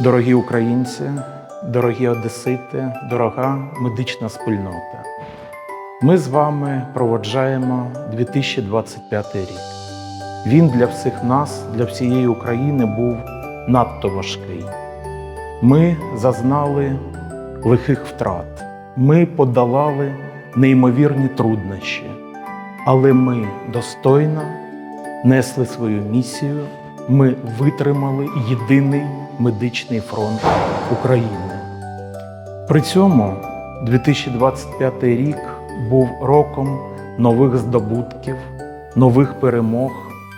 Дорогі українці, дорогі одесити, дорога медична спільнота. Ми з вами проводжаємо 2025 рік. Він для всіх нас, для всієї України був надто важкий. Ми зазнали лихих втрат, ми подолали неймовірні труднощі, але ми достойно несли свою місію, ми витримали єдиний медичний фронт України. При цьому 2025 рік був роком нових здобутків, нових перемог,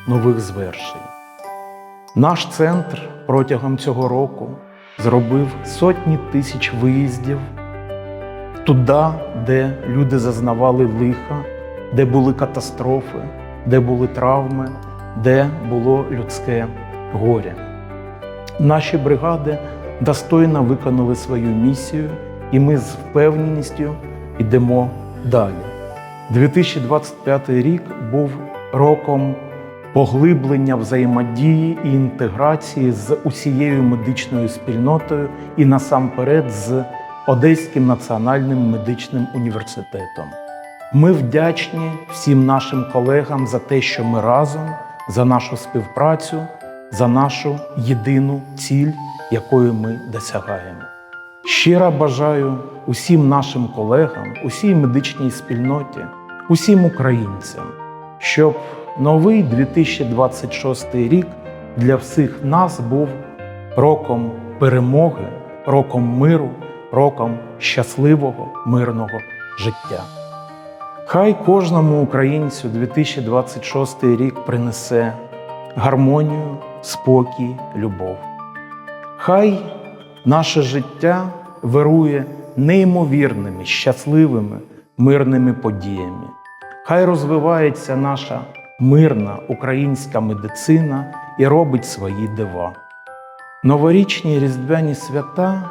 нових звершень. Наш центр протягом цього року зробив сотні тисяч виїздів туди, де люди зазнавали лиха, де були катастрофи, де були травми, де було людське горе. Наші бригади достойно виконали свою місію, і ми з впевненістю йдемо далі. 2025 рік був роком поглиблення взаємодії і інтеграції з усією медичною спільнотою і насамперед з Одеським національним медичним університетом. Ми вдячні всім нашим колегам за те, що ми разом, за нашу співпрацю, за нашу єдину ціль, якої ми досягаємо. Щиро бажаю усім нашим колегам, усій медичній спільноті, усім українцям, щоб новий 2026 рік для всіх нас був роком перемоги, роком миру, роком щасливого мирного життя. Хай кожному українцю 2026 рік принесе гармонію, спокій, любов. Хай наше життя вирує неймовірними, щасливими, мирними подіями. Хай розвивається наша мирна українська медицина і робить свої дива. Новорічні різдвяні свята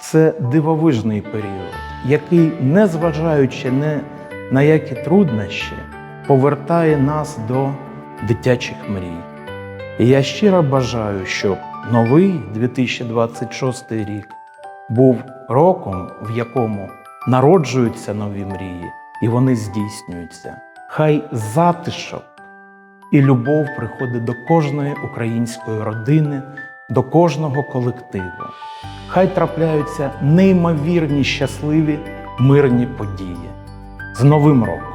це дивовижний період, який, незважаючи не на які труднощі, повертає нас до дитячих мрій. І я щиро бажаю, щоб новий 2026 рік був роком, в якому народжуються нові мрії, і вони здійснюються. Хай затишок і любов приходить до кожної української родини, до кожного колективу. Хай трапляються неймовірні щасливі мирні події. З Новим роком!